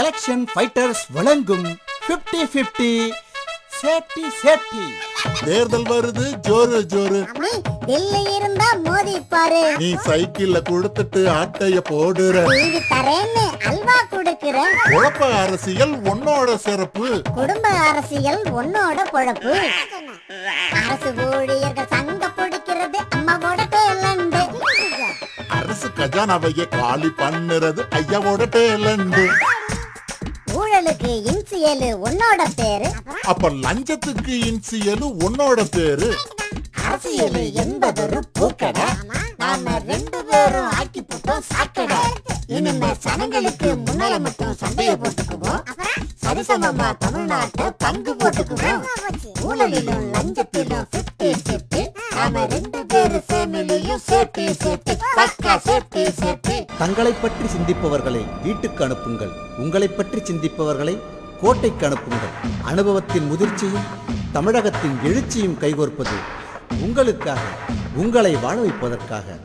Election fighters வழங்கும் 50 50 safety safety தேர்தல் வருது ஜோரு ஜோரு. டெல்லி இருந்தா மோதி பாரு. நீ சைக்கிள்ல கொடுத்துட்டு ஆட்டைய போடுற. டிவி தரேன்னு அல்வா கொடுக்கிற குழப்ப அரசியல் உன்னோட சிறப்பு. குடும்ப அரசியல் உன்னோட பொழப்பு. அரசு ஊழியர்கள் சங்க பிடிக்கிறது அம்மாவோட டேலண்ட். அரசு கஜானாவையே காலி பண்ணுறது ஐயாவோட டேலண்டு. ஊழலுக்கு இன்சியலு உன்னோட பேரு. அப்ப லஞ்சத்துக்கு இன்சியலு உன்னோட பேரு. அரசியல் என்பதொரு பூக்கடை. நாம ரெண்டு பேரும் ஆக்கி போட்டோம் சாக்கடை. இனிமே சனங்களுக்கு முன்னால மட்டும் சண்டைய போட்டுக்குவோம். சரிசமமா தமிழ்நாட்டை பங்கு போட்டுக்குவோம். ஊழலிலும் லஞ்சத்திலும் பிப்டி பிப்டி நாம ரெண்டு பேரும் ஃபேமிலியும் சேஃப்டி சேஃப்டி பக்கா சேஃப்டி சேஃப்டி தங்களை பற்றி சிந்திப்பவர்களை வீட்டுக்கு அனுப்புங்கள். உங்களை பற்றி சிந்திப்பவர்களை கோட்டைக்கு அனுப்புங்கள். அனுபவத்தின் முதிர்ச்சியும் தமிழகத்தின் எழுச்சியும் கைகோர்ப்பது உங்களுக்காக உங்களை வாழ வைப்பதற்காக.